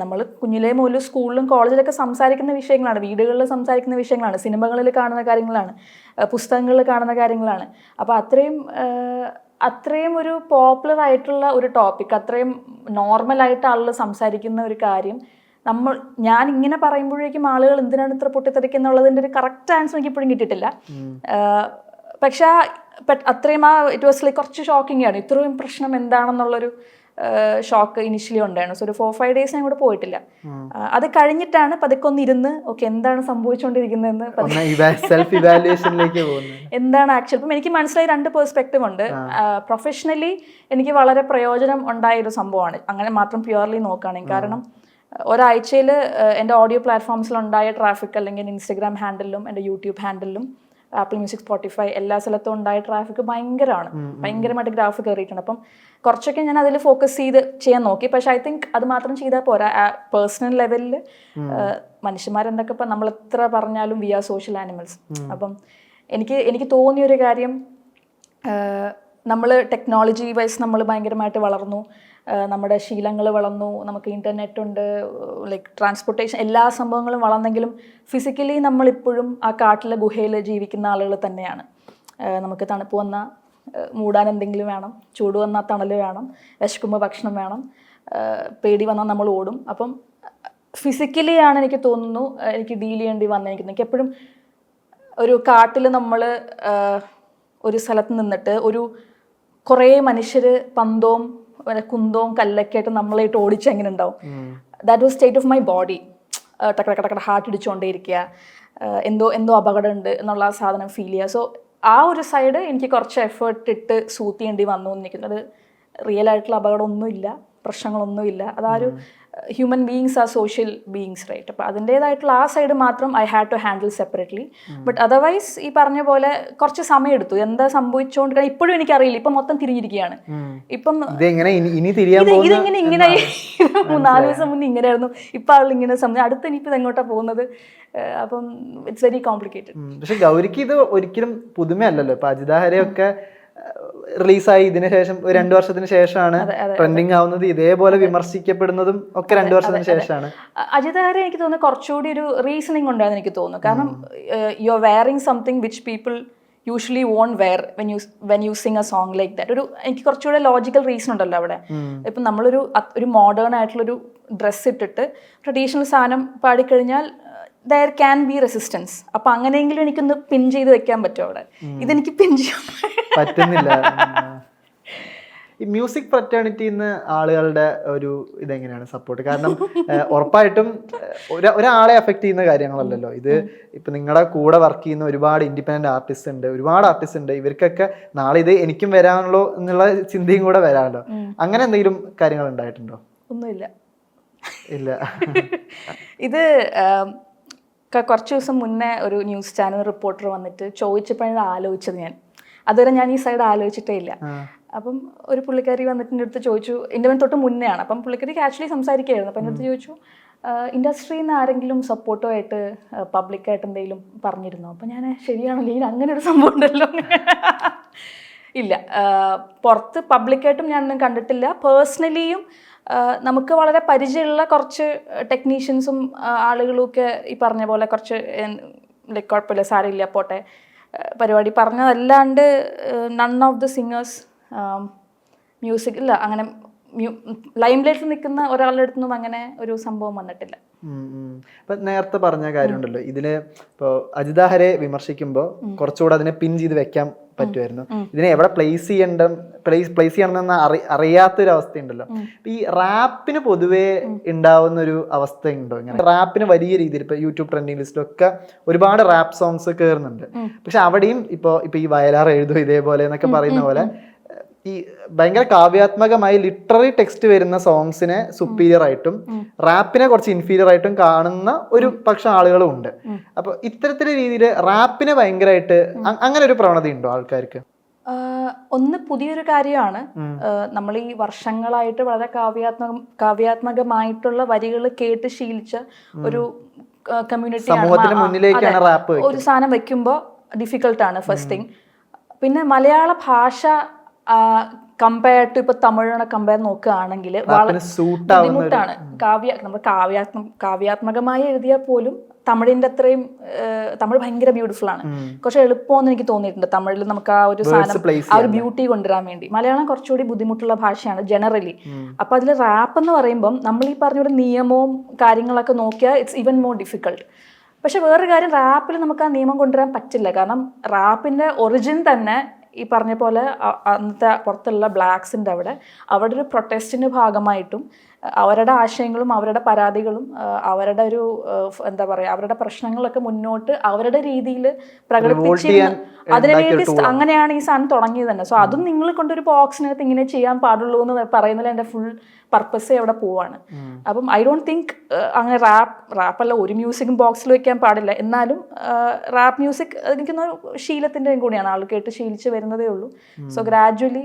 നമ്മൾ കുഞ്ഞിലെ മുതൽ സ്കൂളിലും കോളേജിലൊക്കെ സംസാരിക്കുന്ന വിഷയങ്ങളാണ്. വീടുകളിൽ സംസാരിക്കുന്ന വിഷയങ്ങളാണ്. സിനിമകളിൽ കാണുന്ന കാര്യങ്ങളാണ്. പുസ്തകങ്ങളിൽ കാണുന്ന കാര്യങ്ങളാണ്. അപ്പോൾ അത്രയും അത്രയും ഒരു പോപ്പുലർ ആയിട്ടുള്ള ഒരു ടോപ്പിക് അത്രയും നോർമൽ ആയിട്ട് ആളുകൾ സംസാരിക്കുന്ന ഒരു കാര്യം നമ്മൾ ഞാൻ ഇങ്ങനെ പറയുമ്പോഴേക്കും ആളുകൾ എന്തിനാണ് ഇത്ര പൊട്ടിത്തെറിക്കുന്നുള്ളതിന്റെ ഒരു കറക്റ്റ് ആൻസർ എനിക്ക് ഇപ്പോഴും കിട്ടിയിട്ടില്ല പക്ഷേ അത്രയും ആ ഇറ്റ് വാസ് ലൈക്ക് കുറച്ച് ഷോക്കിംഗ് ആണ്. ഇത്രയും പ്രശ്നം എന്താണെന്നുള്ളൊരു ഷോക്ക് ഇനിഷ്യലി ഉണ്ടായിരുന്നു. സോ ഒരു ഫോർ ഫൈവ് ഡേയ്സ് ഞാൻ കൂടെ പോയിട്ടില്ല. അത് കഴിഞ്ഞിട്ടാണ് പതുക്കെ ഒന്ന് ഇരുന്ന് ഓക്കെ എന്താണ് സംഭവിച്ചുകൊണ്ടിരിക്കുന്നതെന്ന് എന്താണ് ആക്ച്വൽ ഇപ്പം എനിക്ക് മനസ്സിലായി രണ്ട് പെർസ്പെക്റ്റീവ് ഉണ്ട്. പ്രൊഫഷണലി എനിക്ക് വളരെ പ്രയോജനം ഉണ്ടായ ഒരു സംഭവമാണ്. അങ്ങനെ മാത്രം പ്യുവർലി നോക്കുകയാണെങ്കിൽ. കാരണം ഒരാഴ്ചയിൽ എന്റെ ഓഡിയോ പ്ലാറ്റ്ഫോംസിൽ ഉണ്ടായ ട്രാഫിക് അല്ലെങ്കിൽ ഇൻസ്റ്റഗ്രാം ഹാൻഡിലും എന്റെ യൂട്യൂബ് ഹാൻഡിലും ആപ്പിൾ മ്യൂസിക് സ്പോട്ടിഫൈ എല്ലാ സ്ഥലത്തും ഉണ്ടായ ട്രാഫിക് ഭയങ്കരമാണ്. ഭയങ്കരമായിട്ട് ഗ്രാഫ് കയറിയിട്ടുണ്ട് അപ്പം കുറച്ചൊക്കെ ഞാൻ അതിൽ ഫോക്കസ് ചെയ്ത് ചെയ്യാൻ നോക്കി. പക്ഷെ ഐ തിങ്ക് അത് മാത്രം ചെയ്താൽ പോരാ. പേഴ്സണൽ ലെവലിൽ മനുഷ്യന്മാരെന്തൊക്കെ ഇപ്പം നമ്മൾ എത്ര പറഞ്ഞാലും വി ആർ സോഷ്യൽ ആനിമൽസ് അപ്പം എനിക്ക് എനിക്ക് തോന്നിയൊരു കാര്യം നമ്മൾ ടെക്നോളജി വൈസ് നമ്മൾ ഭയങ്കരമായിട്ട് വളർന്നു. നമ്മുടെ ശീലങ്ങൾ വളർന്നു നമുക്ക് ഇന്റർനെറ്റ് ഉണ്ട് ലൈക്ക് ട്രാൻസ്പോർട്ടേഷൻ എല്ലാ സംഭവങ്ങളും വളർന്നെങ്കിലും ഫിസിക്കലി നമ്മളിപ്പോഴും ആ കാട്ടിലെ ഗുഹയിൽ ജീവിക്കുന്ന ആളുകൾ തന്നെയാണ്. നമുക്ക് തണുപ്പ് വന്നാൽ മൂടാൻ എന്തെങ്കിലും വേണം ചൂട് വന്നാൽ തണൽ വേണം വിശക്കുമ്പോൾ ഭക്ഷണം വേണം പേടി വന്നാൽ നമ്മൾ ഓടും. അപ്പം ഫിസിക്കലി ആണ് എനിക്ക് തോന്നുന്നു എനിക്ക് ഡീൽ ചെയ്യേണ്ടി വന്നിരിക്കുന്നത്. എനിക്ക് എപ്പോഴും ഒരു കാട്ടിൽ നമ്മൾ ഒരു സ്ഥലത്ത് നിന്നിട്ട് ഒരു കുറേ മനുഷ്യർ പന്തവും കുന്തവും കല്ലൊക്കെ ആയിട്ട് നമ്മളായിട്ട് ഓടിച്ച് എങ്ങനെ ഉണ്ടാവും? That was state of my body ടക്കട ടക്കട ഹാർട്ട് ഇടിച്ചുകൊണ്ടേയിരിക്കുക എന്തോ എന്തോ അപകടമുണ്ട് എന്നുള്ള ആ സാധനം ഫീൽ ചെയ്യുക സോ ആ ഒരു സൈഡ് എനിക്ക് കുറച്ച് എഫേർട്ട് ഇട്ട് സൂത്ത് ചെയ്യേണ്ടി വന്നു എന്നിരിക്കുന്നത് റിയൽ ആയിട്ടുള്ള അപകടമൊന്നുമില്ല പ്രശ്നങ്ങളൊന്നുമില്ല. അതാ ഒരു ഹ്യൂമൻ ബീങ്സ് ആ സോഷ്യൽ ബീങ്സ് റൈറ്റ് അപ്പോൾ അതിന്റേതായിട്ടുള്ള ആ സൈഡ് മാത്രം I had to handle separately but otherwise ഈ പറഞ്ഞ പോലെ കുറച്ച് സമയം എടുത്തു. എന്താ സംഭവിച്ചുകൊണ്ട് ഇപ്പോഴും എനിക്കറിയില്ല. ഇപ്പം മൊത്തം തിരിഞ്ഞിരിക്കുകയാണ്. ഇപ്പം ഇതെങ്ങനെ ഇങ്ങനെ നാല് ദിവസം മുന്നേ ഇങ്ങനെയായിരുന്നു. ഇപ്പം ആൾ ഇങ്ങനെ സമയം അടുത്ത് ഇനിയിപ്പോൾ ഇത് എങ്ങോട്ടാ പോകുന്നത്? അപ്പം ഇറ്റ്സ് വെരി കോംപ്ലിക്കേറ്റഡ് പക്ഷേ പക്ഷെ ഗൗരിക്ക് ഇത് ഒരിക്കലും പുതുമയല്ലല്ലോ. ഇപ്പം അജിതാഹരയൊക്കെ റിലീസായി ഇതിന് ശേഷം ഒരു രണ്ടു വർഷത്തിന് ശേഷമാണ് ട്രെൻഡിങ് ആവുന്നത്. ഇതേപോലെ വിമർശിക്കപ്പെടുന്നതും ഒക്കെ രണ്ടു വർഷത്തിന് ശേഷമാണ്. അജിതാരെ എനിക്ക് തോന്നുന്നു കുറച്ചുകൂടി ഒരു റീസണിങ് ഉണ്ടായെന്ന് എനിക്ക് തോന്നുന്നു. കാരണം you are wearing something which people usually won't wear when you when you sing a song like that ഒരു എനിക്ക് കുറച്ചുകൂടെ ലോജിക്കൽ റീസൺ ഉണ്ടല്ലോ അവിടെ. ഇപ്പം നമ്മളൊരു ഒരു മോഡേൺ ആയിട്ടുള്ളൊരു ഡ്രസ്സ് ഇട്ടിട്ട് ട്രഡീഷണൽ സാധനം പാടിക്കഴിഞ്ഞാൽ ദർ ക്യാൻ ബി റെസിസ്റ്റൻസ് അപ്പൊ അങ്ങനെയെങ്കിലും എനിക്കൊന്ന് പിൻ ചെയ്ത് വെക്കാൻ പറ്റും അവിടെ? ഇതെനിക്ക് പിൻ ചെയ്യാൻ പറ്റുന്നില്ല. ഈ മ്യൂസിക് ഫ്രറ്റേണിറ്റിന്ന് ആളുകളുടെ ഒരു ഇതെങ്ങനെയാണ് സപ്പോർട്ട് കാരണം ഉറപ്പായിട്ടും ഒരാളെ അഫക്റ്റ് ചെയ്യുന്ന കാര്യങ്ങളല്ലല്ലോ. ഇത് ഇപ്പൊ നിങ്ങളുടെ കൂടെ വർക്ക് ചെയ്യുന്ന ഒരുപാട് ഇൻഡിപെൻഡന്റ് ആർട്ടിസ്റ്റ് ഉണ്ട് ഒരുപാട് ആർട്ടിസ്റ്റ് ഉണ്ട്. ഇവർക്കൊക്കെ നാളെ ഇത് എനിക്കും വരാനുള്ളൂ എന്നുള്ള ചിന്തയും കൂടെ വരാമല്ലോ. അങ്ങനെ എന്തെങ്കിലും കാര്യങ്ങൾ ഉണ്ടായിട്ടുണ്ടോ? ഒന്നുമില്ല. ഇല്ല. ഇത് കുറച്ച് ദിവസം മുന്നേ ഒരു ന്യൂസ് ചാനൽ റിപ്പോർട്ടർ വന്നിട്ട് ചോദിച്ചപ്പോഴാണ് ആലോചിച്ചത് ഞാൻ. അതുവരെ ഞാൻ ഈ സൈഡ് ആലോചിച്ചിട്ടേ ഇല്ല. അപ്പം ഒരു പുള്ളിക്കാരി വന്നിട്ട് എന്റെ അടുത്ത് ചോദിച്ചു എന്റെ തൊട്ട് മുന്നേ ആണ് അപ്പം പുള്ളിക്കാരിക്ക് ആക്ച്വലി സംസാരിക്കുകയായിരുന്നു അപ്പം എന്റെ അടുത്ത് ചോദിച്ചു ഇൻഡസ്ട്രിയിൽ നിന്ന് ആരെങ്കിലും സപ്പോർട്ടുമായിട്ട് പബ്ലിക്കായിട്ട് എന്തെങ്കിലും പറഞ്ഞിരുന്നോ? അപ്പം ഞാൻ ശരിയാണല്ലോ. ഇതിന് അങ്ങനെ ഒരു സംഭവം ഉണ്ടല്ലോ. ഇല്ല. പുറത്ത് പബ്ലിക്കായിട്ടും ഞാനൊന്നും കണ്ടിട്ടില്ല. പേഴ്സണലിയും നമുക്ക് വളരെ പരിചയമുള്ള കുറച്ച് ടെക്നീഷ്യൻസും ആളുകളും ഒക്കെ ഈ പറഞ്ഞ പോലെ കുറച്ച് ലൈക്ക് കുഴപ്പമില്ല സാരമില്ല പോട്ടെ. പരിപാടി പറഞ്ഞതല്ലാണ്ട് none of the singers music ഇല്ല അങ്ങനെ ലൈം ലൈറ്റിൽ നിൽക്കുന്ന ഒരാളുടെ അടുത്തൊന്നും അങ്ങനെ ഒരു സംഭവം വന്നിട്ടില്ല. ഇപ്പൊ നേരത്തെ പറഞ്ഞ കാര്യമുണ്ടല്ലോ. ഇതിന് ഇപ്പോ അജിതാഹരെ വിമർശിക്കുമ്പോൾ കുറച്ചുകൂടെ അതിനെ പിൻ ചെയ്ത് വെക്കാൻ പറ്റുമായിരുന്നു. ഇതിനെ എവിടെ പ്ലേസ് ചെയ്യണ്ട പ്ലേസ് പ്ലേസ് ചെയ്യണമെന്ന് അറി അറിയാത്തൊരു അവസ്ഥയുണ്ടല്ലോ ഈ റാപ്പിന് പൊതുവേ ഉണ്ടാവുന്ന ഒരു അവസ്ഥ ഉണ്ടോ ഇങ്ങനെ? റാപ്പിന് വലിയ രീതിയിൽ ഇപ്പൊ യൂട്യൂബ് ട്രെൻഡിങ് ലിസ്റ്റിലൊക്കെ ഒരുപാട് റാപ്പ് സോങ്സ് കയറുന്നുണ്ട് പക്ഷെ അവിടെയും ഇപ്പൊ ഇപ്പൊ ഈ വയലാർ എഴുതും ഇതേപോലെ എന്നൊക്കെ പറയുന്ന പോലെ ഈ ഭയങ്കര കാവ്യാത്മകമായി ലിറ്റററി ടെക്സ്റ്റ് വരുന്ന സോങ്സിനെ സുപ്പീരിയർ ആയിട്ടും റാപ്പിനെ കുറച്ച് ഇൻഫീരിയർ ആയിട്ടും കാണുന്ന ഒരു പക്ഷെ ആളുകളും ഉണ്ട്. അപ്പൊ ഇത്തരത്തിലെ രീതിയിൽ റാപ്പിനെ ഭയങ്കരമായിട്ട് അങ്ങനെ ഒരു പ്രവണത ഉണ്ടോ ആൾക്കാർക്ക്? ഒന്ന് പുതിയൊരു കാര്യമാണ്. നമ്മൾ ഈ വർഷങ്ങളായിട്ട് വളരെ കാവ്യാത്മക കാവ്യാത്മകമായിട്ടുള്ള വരികൾ കേട്ട് ശീലിച്ച ഒരു കമ്മ്യൂണിറ്റി ഒരു സാധനം വെക്കുമ്പോൾ ഡിഫിക്കൽട്ടാണ് ഫസ്റ്റ് തിങ് പിന്നെ മലയാള ഭാഷ കമ്പയർ ടു ഇപ്പൊ തമിഴിനെ കമ്പയർ നോക്കുകയാണെങ്കിൽ വളരെ ബുദ്ധിമുട്ടാണ്. കാവ്യ നമ്മൾ കാവ്യാത്മ കാവ്യാത്മകമായി എഴുതിയാൽ പോലും തമിഴിന്റെ അത്രയും തമിഴ് ഭയങ്കര ബ്യൂട്ടിഫുൾ ആണ്. കുറച്ച് എളുപ്പമെന്ന് എനിക്ക് തോന്നിയിട്ടുണ്ട്. തമിഴിൽ നമുക്ക് ആ ഒരു സാധനം ആ ഒരു ബ്യൂട്ടി കൊണ്ടുവരാൻ വേണ്ടി. മലയാളം കുറച്ചുകൂടി ബുദ്ധിമുട്ടുള്ള ഭാഷയാണ് ജനറലി അപ്പൊ അതിൽ റാപ്പ് എന്ന് പറയുമ്പം നമ്മൾ ഈ പറഞ്ഞ ഒരു നിയമവും കാര്യങ്ങളൊക്കെ നോക്കിയാൽ ഇറ്റ്സ് ഈവൻ മോർ ഡിഫിക്കൾട്ട് പക്ഷെ വേറൊരു കാര്യം റാപ്പിൽ നമുക്ക് ആ നിയമം കൊണ്ടുവരാൻ പറ്റില്ല. കാരണം റാപ്പിന്റെ ഒറിജിൻ തന്നെ ഈ പറഞ്ഞ പോലെ അന്നത്തെ പുറത്തുള്ള ബ്ലാക്സിന്റെ അവിടെ അവിടെ ഒരു പ്രൊട്ടസ്റ്റിന്റെ ഭാഗമായിട്ടും അവരുടെ ആശയങ്ങളും അവരുടെ പരാതികളും അവരുടെ ഒരു എന്താ പറയുക അവരുടെ പ്രശ്നങ്ങളൊക്കെ മുന്നോട്ട് അവരുടെ രീതിയിൽ പ്രകടിപ്പിച്ചിരുന്നു അതിനുവേണ്ടി അങ്ങനെയാണ് ഈ സാധനം തുടങ്ങിയത് തന്നെ. സോ അതും നിങ്ങൾ കൊണ്ടൊരു ബോക്സിനകത്ത് ഇങ്ങനെ ചെയ്യാൻ പാടുള്ളൂ എന്ന് പറയുന്നതിൽ എന്റെ ഫുൾ പർപ്പസ് അവിടെ പോവാണ്. അപ്പം ഐ ഡോണ്ട് തിങ്ക് അങ്ങനെ റാപ്പ് റാപ്പല്ല ഒരു മ്യൂസിക്കും ബോക്സിൽ വെക്കാൻ പാടില്ല. എന്നാലും റാപ്പ് മ്യൂസിക് എനിക്ക് ശീലത്തിന്റെ ശീലത്തിന്റെയും കൂടിയാണ്. ആൾ കേട്ട് ശീലിച്ച് വരുന്നതേ ഉള്ളൂ. സോ ഗ്രാജുവലി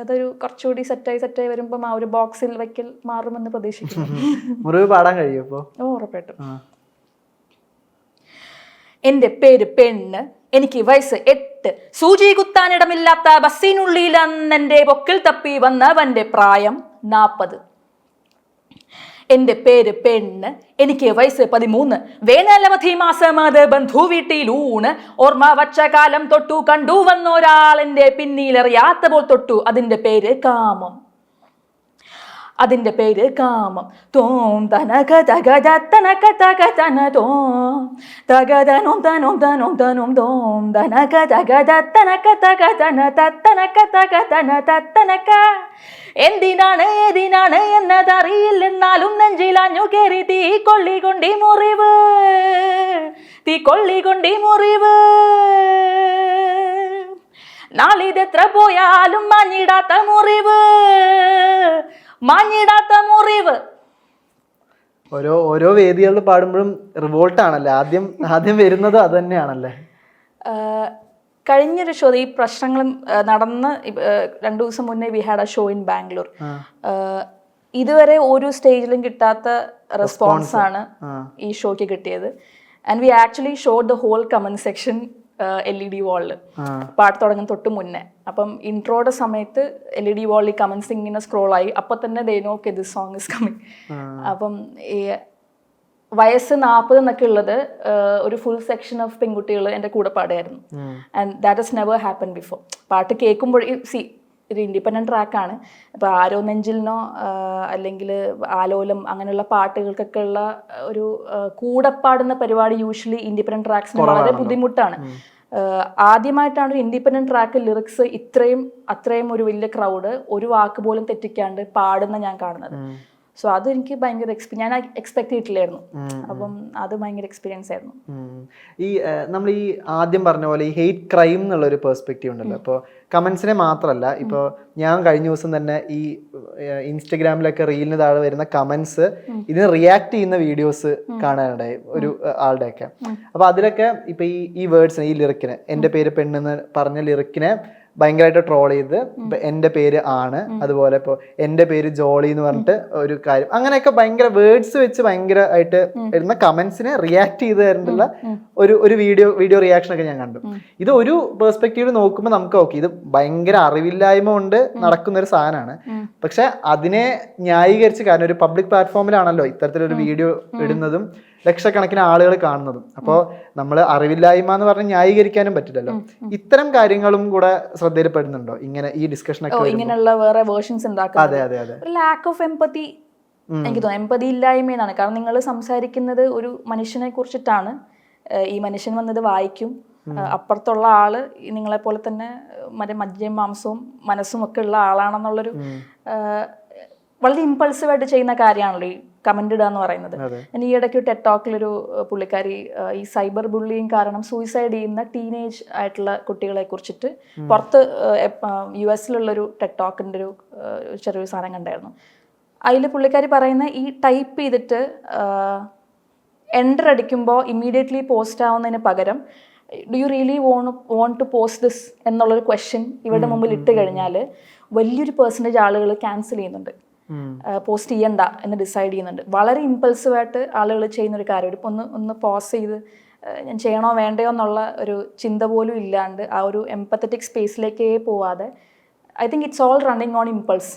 അതൊരു കുറച്ചുകൂടി സെറ്റായി സെറ്റായി വരുമ്പം ആ ഒരു ബോക്സിൽ വെക്കൽ മാറുമെന്ന് പ്രതീക്ഷിക്കുന്നു. മുറിവ് പാടാൻ കഴിയും ഇപ്പോ? ഓ ഉറപ്പായിട്ടും. എന്റെ പേര് പെണ്ണ് എനിക്ക് വയസ്സ് എട്ട്. സൂചി കുത്താനിടമില്ലാത്ത ബസ്സിനുള്ളിൽ അന്നെന്റെ പൊക്കിൽ തപ്പി വന്നവന്റെ പ്രായം നാപ്പത്. എന്റെ പേര് പെണ്ണ് എനിക്ക് വയസ്സ് പതിമൂന്ന്. വേനലവധി മാസം അത് ബന്ധു വീട്ടിലൂണ്. ഓർമ്മ വച്ച കാലം തൊട്ടു കണ്ടു വന്നൊരാൾ എന്റെ പിന്നിലറിയാത്ത പോൽ തൊട്ടു. അതിന്റെ പേര് കാമം. അതിന്റെ പേര് കാമം. തോം തനക തകത തനക തക തന തോം തനോം തനോം തനോം തോം തനക തകത തനക തക തന തത്തനക തക തന തത്തനക എന്തിനാണ് ഏതിനാണ് എന്നതറിയില്ലെന്നാലും നെഞ്ചിലാഞ്ഞു കയറി തീ കൊള്ളി കൊണ്ടി മുറിവ്. തീ കൊള്ളി കൊണ്ടി മുറിവ്. നാളിതെത്ര പോയാലും മഞ്ഞിടാത്ത മുറിവ്. മഞ്ഞിടാത്ത മുറിവ്. ഓരോ ഓരോ വേദികളിൽ പാടുമ്പോഴും റിവോൾട്ട് ആണല്ലേ? ആദ്യം ആദ്യം വരുന്നത് അത് തന്നെയാണല്ലേ? കഴിഞ്ഞൊരു ഷോ ഈ പ്രശ്നങ്ങളും നടന്ന് രണ്ടു ദിവസം മുന്നേ we had a show in Bangalore ഇതുവരെ ഒരു സ്റ്റേജിലും കിട്ടാത്ത റെസ്പോൺസ് ആണ് ഈ ഷോയ്ക്ക് കിട്ടിയത്. And we actually show the whole comment section L E D വാളിൽ പാട്ട് തുടങ്ങും തൊട്ട് മുന്നേ. അപ്പം ഇൻട്രോയുടെ സമയത്ത് എൽ ഇ ഡി വാളിൽ കമന്റ്സ് ഇങ്ങനെ സ്ക്രോൾ ആയി. അപ്പൊ തന്നെ ദേ നോക്ക് ദിസ് സോങ് ഇസ് കമ്മിങ് അപ്പം വയസ്സ് നാൽപ്പത് എന്നൊക്കെ ഉള്ളത് ഒരു ഫുൾ സെക്ഷൻ ഓഫ് പെൺകുട്ടികൾ എന്റെ കൂടെ പാടുമായിരുന്നു and that is never happen before പാട്ട് കേൾക്കുമ്പോൾ സി ഒരു ഇൻഡിപെൻഡന്റ് ട്രാക്കാണ് അപ്പോൾ ആരോ നെഞ്ചിലിനോ അല്ലെങ്കിൽ ആലോലം അങ്ങനെയുള്ള പാട്ടുകൾക്കൊക്കെ ഉള്ള ഒരു കൂടെ പാടുന്ന പരിപാടി യൂഷ്വലി ഇൻഡിപെൻഡന്റ് ട്രാക്സിന് വളരെ ബുദ്ധിമുട്ടാണ്. ആദ്യമായിട്ടാണ് ഒരു ഇൻഡിപെൻഡന്റ് ട്രാക്ക് ലിറിക്സ് ഇത്രയും അത്രയും ഒരു വലിയ ക്രൗഡ് ഒരു വാക്ക് പോലും തെറ്റിക്കാണ്ട് പാടുന്ന ഞാൻ കാണുന്നത്. സോ അത് എനിക്ക് ഭയങ്കര എക്സ്പീരിയൻ ഞാൻ എക്സ്പെക്ട് ചെയ്തിട്ടില്ലായിരുന്നു. അപ്പം അത് ഭയങ്കര എക്സ്പീരിയൻസ് ആയിരുന്നു. ഈ നമ്മൾ ഈ ആദ്യം പറഞ്ഞ പോലെ ഈ ഹെയ്റ്റ് ക്രൈം എന്നുള്ള ഒരു പെർസ്പെക്റ്റീവ് ഉണ്ടല്ലോ ഇപ്പോൾ കമന്റ്സിനെ മാത്രമല്ല ഇപ്പോൾ ഞാൻ കഴിഞ്ഞ ദിവസം തന്നെ ഈ ഇൻസ്റ്റഗ്രാമിലൊക്കെ റീലിന് താഴെ വരുന്ന കമന്റ്സ് ഇതിന് റിയാക്ട് ചെയ്യുന്ന വീഡിയോസ് കാണാനുണ്ടായി ഒരു ആളുടെയൊക്കെ. അപ്പോൾ അതിലൊക്കെ ഇപ്പോൾ ഈ ഈ വേർഡ്സിന് ഈ ലിറിക്കിന് എന്റെ പേര് പെണ്ണെന്ന് പറഞ്ഞ ലിറിക്കിനെ ഭയങ്കരമായിട്ട് ട്രോൾ ചെയ്ത് എന്റെ എന്റെ പേര് ആണ്. അതുപോലെ ഇപ്പോൾ എന്റെ പേര് ജോളി എന്ന് പറഞ്ഞിട്ട് ഒരു കാര്യം. അങ്ങനെയൊക്കെ ഭയങ്കര വേർഡ്സ് വെച്ച് ഭയങ്കരമായിട്ട് വരുന്ന കമന്റ്സിനെ റിയാക്ട് ചെയ്ത് തരുന്നുള്ള ഒരു ഒരു വീഡിയോ വീഡിയോ റിയാക്ഷൻ ഒക്കെ ഞാൻ കണ്ടു. ഇത് ഒരു പെർസ്പെക്റ്റീവ് നോക്കുമ്പോൾ നമുക്ക് ഓക്കെ ഇത് ഭയങ്കര അറിവില്ലായ്മ കൊണ്ട് നടക്കുന്ന ഒരു സാധനമാണ്. പക്ഷെ അതിനെ ന്യായീകരിച്ച് കാരണം ഒരു പബ്ലിക് പ്ലാറ്റ്ഫോമിലാണല്ലോ ഇത്തരത്തിലൊരു വീഡിയോ ഇടുന്നതും. ലക്ഷക്കണക്കിന് ആളുകൾ കാണുന്നതും. അപ്പോൾ നമ്മൾ അറിവില്ലായ്മ എന്ന് പറഞ്ഞ് ന്യായീകരിക്കാനും പറ്റില്ലല്ലോ. ഇത്തരം കാര്യങ്ങളും കൂടെ ശ്രദ്ധയിൽപ്പെടുന്നുണ്ടോ? ഇങ്ങനെ ഈ ഡിസ്കഷൻ ഒക്കെ ഇങ്ങനെയുള്ള വേറെ വേർഷൻസ് അതെ അതെ അതെ. ലാക്ക് ഓഫ് എംപതി എനിക്ക് തോന്നുന്നു എമ്പതി ഇല്ലായ്മയെന്നാണ് കാരണം നിങ്ങൾ സംസാരിക്കുന്നത് ഒരു മനുഷ്യനെ കുറിച്ചിട്ടാണ്. ഈ മനുഷ്യൻ വന്നത് വായിക്കും. അപ്പുറത്തുള്ള ആൾ നിങ്ങളെപ്പോലെ നിങ്ങളെ പോലെ തന്നെ മറ്റേ മദ്യം മാംസവും മനസ്സും ഒക്കെ ഉള്ള ആളാണെന്നുള്ളൊരു വളരെ ഇമ്പൾസീവായിട്ട് ചെയ്യുന്ന കാര്യമാണല്ലോ ഈ കമന്റ് ഇടുക എന്ന് പറയുന്നത്. ഞാൻ ഈ ഇടയ്ക്ക് ടെക് ടോക്കിലൊരു പുള്ളിക്കാരി ഈ സൈബർ ബുള്ളിങ് കാരണം സൂയിസൈഡ് ചെയ്യുന്ന ടീനേജ് ആയിട്ടുള്ള കുട്ടികളെ കുറിച്ചിട്ട് പുറത്ത് യു എസിലുള്ളൊരു ടെക് ടോക്കിന്റെ ഒരു ചെറിയൊരു സാധനം കണ്ടായിരുന്നു. അതിൽ പുള്ളിക്കാരി പറയുന്ന ഈ ടൈപ്പ് ചെയ്തിട്ട് എന്റർ അടിക്കുമ്പോൾ ഇമ്മീഡിയറ്റ്ലി പോസ്റ്റ് ആവുന്നതിന് പകരം do you really won want to post this എന്നുള്ളൊരു ക്വസ്റ്റ്യൻ ഇവരുടെ മുമ്പിൽ ഇട്ട് കഴിഞ്ഞാൽ വലിയൊരു പേഴ്സന്റേജ് ആളുകൾ ക്യാൻസൽ ചെയ്യുന്നുണ്ട്. പോസ്റ്റ് ചെയ്യണ്ട എന്ന് ഡിസൈഡ് ചെയ്യുന്നുണ്ട്. വളരെ ഇമ്പൾസീവായിട്ട് ആളുകൾ ചെയ്യുന്ന ഒരു കാര്യം. ഒരു ഒന്ന് ഒന്ന് പോസ് ചെയ്ത് ഞാൻ ചെയ്യണോ വേണ്ടയോ എന്നുള്ള ഒരു ചിന്ത പോലും ഇല്ലാണ്ട് ആ ഒരു എംപത്തറ്റിക് സ്പേസിലേക്കേ പോവാതെ I think it's all running on impulse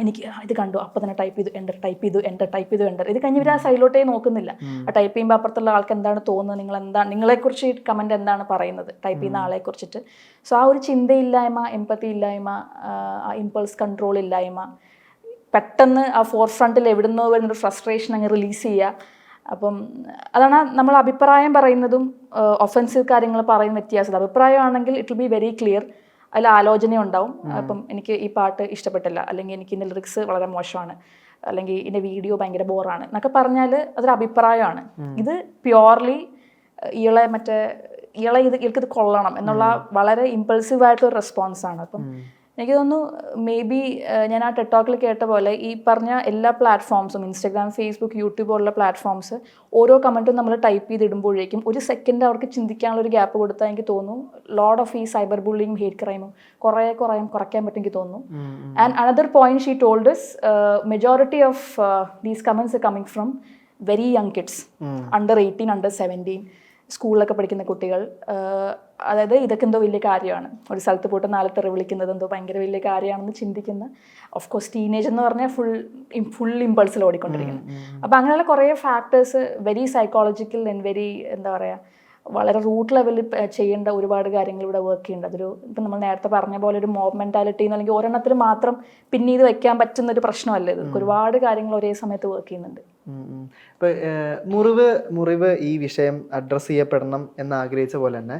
എനിക്ക് ഇത് കണ്ടു. അപ്പോൾ തന്നെ ടൈപ്പ് ചെയ്തു എന്റർ ടൈപ്പ് ചെയ്തു എന്റർ ടൈപ്പ് ചെയ്തു എന്റർ ഇത് കഴിഞ്ഞ് ഇവർ ആ സൈഡിലോട്ടേ നോക്കുന്നില്ല. ആ ടൈപ്പ് ചെയ്യുമ്പോൾ അപ്പുറത്തുള്ള ആൾക്ക് എന്താണ് തോന്നുന്നത്? നിങ്ങൾ എന്താണ് നിങ്ങളെക്കുറിച്ച് കമന്റ് എന്താണ് പറയുന്നത്? ടൈപ്പ് ചെയ്യുന്ന ആളെ കുറിച്ചിട്ട് സോ ആ ഒരു ചിന്തയില്ലായ്മ എമ്പത്തി ഇല്ലായ്മ ആ ഇമ്പൾസ് കൺട്രോൾ ഇല്ലായ്മ പെട്ടെന്ന് ആ ഫോർ ഫ്രണ്ടിൽ എവിടുന്നോ വരുന്നൊരു ഫ്രസ്ട്രേഷൻ അങ്ങ് റിലീസ് ചെയ്യുക. അപ്പം അതാണ് നമ്മൾ അഭിപ്രായം പറയുന്നതും ഒഫൻസീവ് കാര്യങ്ങൾ പറയുന്ന വ്യത്യാസം അഭിപ്രായമാണെങ്കിൽ it will be very clear അതിൽ ആലോചന ഉണ്ടാവും. അപ്പം എനിക്ക് ഈ പാട്ട് ഇഷ്ടപ്പെട്ടില്ല. അല്ലെങ്കിൽ എനിക്ക് ഇതിന്റെ ലിറിക്സ് വളരെ മോശമാണ്. അല്ലെങ്കിൽ ഇതിന്റെ വീഡിയോ ഭയങ്കര ബോറാണ് എന്നൊക്കെ പറഞ്ഞാൽ അതൊരു അഭിപ്രായമാണ്. ഇത് പ്യുവർലി ഇയാളെ മറ്റേ ഇയാളെ ഇത് ഇയാൾക്ക് ഇത് കൊള്ളണം എന്നുള്ള വളരെ ഇമ്പൾസീവ് ആയിട്ടുള്ള റെസ്പോൺസാണ് അപ്പം എനിക്ക് തോന്നുന്നു മേ ബി ഞാൻ ആ ടെക്ടോക്കിൽ കേട്ട പോലെ ഈ പറഞ്ഞ എല്ലാ പ്ലാറ്റ്ഫോംസും ഇൻസ്റ്റാഗ്രാം ഫേസ്ബുക്ക് യൂട്യൂബ് പോലുള്ള പ്ലാറ്റ്ഫോംസ് ഓരോ കമന്റും നമ്മൾ ടൈപ്പ് ചെയ്തിടുമ്പോഴേക്കും ഒരു സെക്കൻഡ് അവർക്ക് ചിന്തിക്കാനുള്ള ഒരു ഗ്യാപ്പ് കൊടുത്താൽ എനിക്ക് തോന്നുന്നു ലോഡ് ഓഫ് ഈ സൈബർ ബുള്ളിങ്ങും ഹേറ്റ് ക്രൈമും കുറേ കുറേ കുറയ്ക്കാൻ പറ്റും എനിക്ക് തോന്നുന്നു. And another point she told is majority of these comments coming from very young kids under eighteen under seventeen സ്കൂളിലൊക്കെ പഠിക്കുന്ന കുട്ടികൾ. അതായത് ഇതൊക്കെ എന്തോ വലിയ കാര്യമാണ്. ഒരു സ്ഥലത്ത് പോയിട്ട് നാല് തെറി വിളിക്കുന്നത് എന്തോ ഭയങ്കര വലിയ കാര്യമാണെന്ന് ചിന്തിക്കുന്ന ഓഫ് കോഴ്സ് ടീനേജ് എന്ന് പറഞ്ഞാൽ ഫുൾ ഫുൾ ഇമ്പൾസിൽ ഓടിക്കൊണ്ടിരിക്കുന്നത് അപ്പോൾ അങ്ങനെയുള്ള കുറേ factors very psychological and very എന്താ പറയുക വളരെ റൂട്ട് ലെവലിൽ ചെയ്യേണ്ട ഒരുപാട് കാര്യങ്ങൾ ഇവിടെ വർക്ക് ചെയ്യുന്നുണ്ട്. അതൊരു ഇപ്പം നമ്മൾ നേരത്തെ പറഞ്ഞ പോലെ ഒരു മോബ് മെന്റാലിറ്റി അല്ലെങ്കിൽ ഒരെണ്ണത്തിൽ മാത്രം പിന്നീട് വയ്ക്കാൻ പറ്റുന്ന ഒരു പ്രശ്നമല്ല ഇത്. ഒരുപാട് കാര്യങ്ങൾ ഒരേ സമയത്ത് വർക്ക് ചെയ്യുന്നുണ്ട്. ഇപ്പൊ മുറിവ് മുറിവ് ഈ വിഷയം അഡ്രസ് ചെയ്യപ്പെടണം എന്ന് ആഗ്രഹിച്ച പോലെ തന്നെ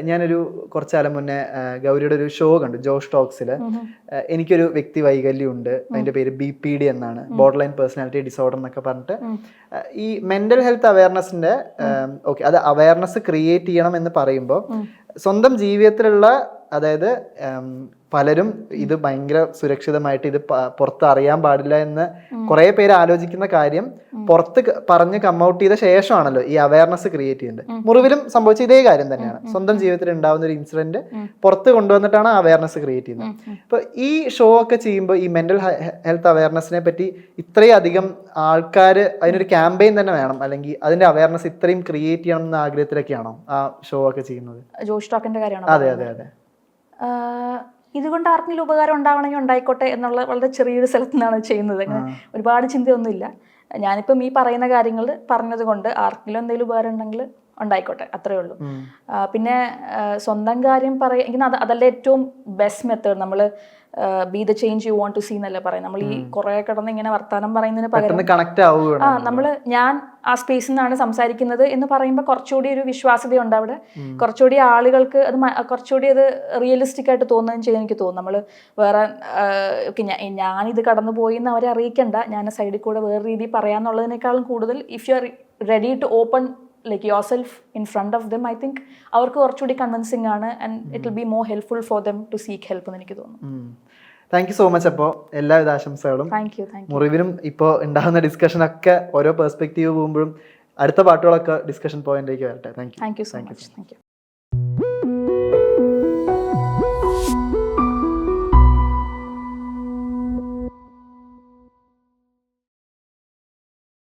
ഞാനൊരു കുറച്ചു കാലം മുന്നേ ഗൗരിയുടെ ഒരു ഷോ കണ്ടു ജോഷ് ടോക്സിൽ എനിക്കൊരു വ്യക്തി വൈകല്യം ഉണ്ട് അതിന്റെ പേര് ബി പി ഡി എന്നാണ്. ബോർഡർ ലൈൻ പേഴ്സണാലിറ്റി ഡിസോർഡർ എന്നൊക്കെ പറഞ്ഞിട്ട്. ഈ മെന്റൽ ഹെൽത്ത് അവയർനെസിന്റെ ഓക്കെ അത് അവയർനെസ് ക്രിയേറ്റ് ചെയ്യണം എന്ന് പറയുമ്പോൾ സ്വന്തം ജീവിതത്തിലുള്ള അതായത് പലരും ഇത് ഭയങ്കര സുരക്ഷിതമായിട്ട് ഇത് പുറത്ത് അറിയാൻ പാടില്ല എന്ന് കുറെ പേര് ആലോചിക്കുന്ന കാര്യം പുറത്ത് പറഞ്ഞ് കമ്മൗട്ട് ചെയ്ത ശേഷമാണല്ലോ ഈ അവയർനെസ് ക്രിയേറ്റ് ചെയ്യുന്നത് മുറിവിലും സംഭവിച്ച ഇതേ കാര്യം തന്നെയാണ്. സ്വന്തം ജീവിതത്തിൽ ഉണ്ടാവുന്ന ഒരു ഇൻസിഡന്റ് പുറത്ത് കൊണ്ടുവന്നിട്ടാണ് അവയർനെസ് ക്രിയേറ്റ് ചെയ്യുന്നത്. അപ്പൊ ഈ ഷോ ഒക്കെ ചെയ്യുമ്പോൾ ഈ മെന്റൽ ഹെൽത്ത് അവയർനെസ്സിനെ പറ്റി ഇത്രയും അധികം ആൾക്കാർ അതിനൊരു ക്യാമ്പയിൻ തന്നെ വേണം. അല്ലെങ്കിൽ അതിന്റെ അവയർനെസ് ഇത്രയും ക്രിയേറ്റ് ചെയ്യണം എന്ന ആഗ്രഹത്തിലൊക്കെയാണോ ആ ഷോ ഒക്കെ ചെയ്യുന്നത്? ജോഷ് ടോക്കിന്റെ കാര്യമാണ് അതെ അതെ അതെ. ഇതുകൊണ്ട് ആർക്കെങ്കിലും ഉപകാരം ഉണ്ടാവണമെങ്കിൽ ഉണ്ടായിക്കോട്ടെ എന്നുള്ള വളരെ ചെറിയൊരു സ്ഥലത്തു നിന്നാണ് ചെയ്യുന്നത്. അങ്ങനെ ഒരുപാട് ചിന്തയൊന്നുമില്ല. ഞാനിപ്പം ഈ പറയുന്ന കാര്യങ്ങൾ പറഞ്ഞത് കൊണ്ട് ആർക്കെങ്കിലും എന്തെങ്കിലും ഉപകാരം ഉണ്ടെങ്കിൽ ഉണ്ടായിക്കോട്ടെ അത്രേ ഉള്ളൂ. പിന്നെ സ്വന്തം കാര്യം പറയുന്ന എനിക്ക് അതല്ല ഏറ്റവും ബെസ്റ്റ് മെത്തേഡ് നമ്മൾ be the change you want to see എന്നല്ലേ പറയാം നമ്മൾ ഈ കുറെ കിടന്ന് ഇങ്ങനെ വർത്താനം പറയുന്നതിന് പകരം കണക്ട് ആ നമ്മൾ ഞാൻ ആ സ്പേസിൽ നിന്നാണ് സംസാരിക്കുന്നത് എന്ന് പറയുമ്പോൾ കുറച്ചുകൂടി ഒരു വിശ്വാസ്യതയുണ്ട് അവിടെ. കുറച്ചുകൂടി ആളുകൾക്ക് അത് കുറച്ചുകൂടി അത് റിയലിസ്റ്റിക് ആയിട്ട് തോന്നുകയും ചെയ്യും എനിക്ക് തോന്നുന്നു. നമ്മൾ വേറെ ഓക്കെ ഞാനിത് കടന്നു പോയി എന്ന് അവരെ അറിയിക്കണ്ട. ഞാൻ സൈഡിൽ കൂടെ വേറെ രീതിയിൽ പറയാന്നുള്ളതിനേക്കാളും കൂടുതൽ if you are ready to open like yourself in front of them I think അവർക്ക് കുറച്ചുകൂടി കൺവിൻസിങ് ആണ് and it will be more helpful for them to seek help എന്ന് എനിക്ക് തോന്നുന്നു. താങ്ക് യു സോ മച്ച് അപ്പോൾ എല്ലാവിധ ആശംസകളും. താങ്ക് യു താങ്ക് മുറിവിനും ഇപ്പോൾ ഉണ്ടാകുന്ന ഡിസ്കഷൻ ഒക്കെ ഓരോ പെർസ്പെക്റ്റീവ് പോകുമ്പോഴും അടുത്ത പാട്ടുകളൊക്കെ ഡിസ്കഷൻ പോയിന്റിലേക്ക് വരട്ടെ. Thank you thank you so much thank you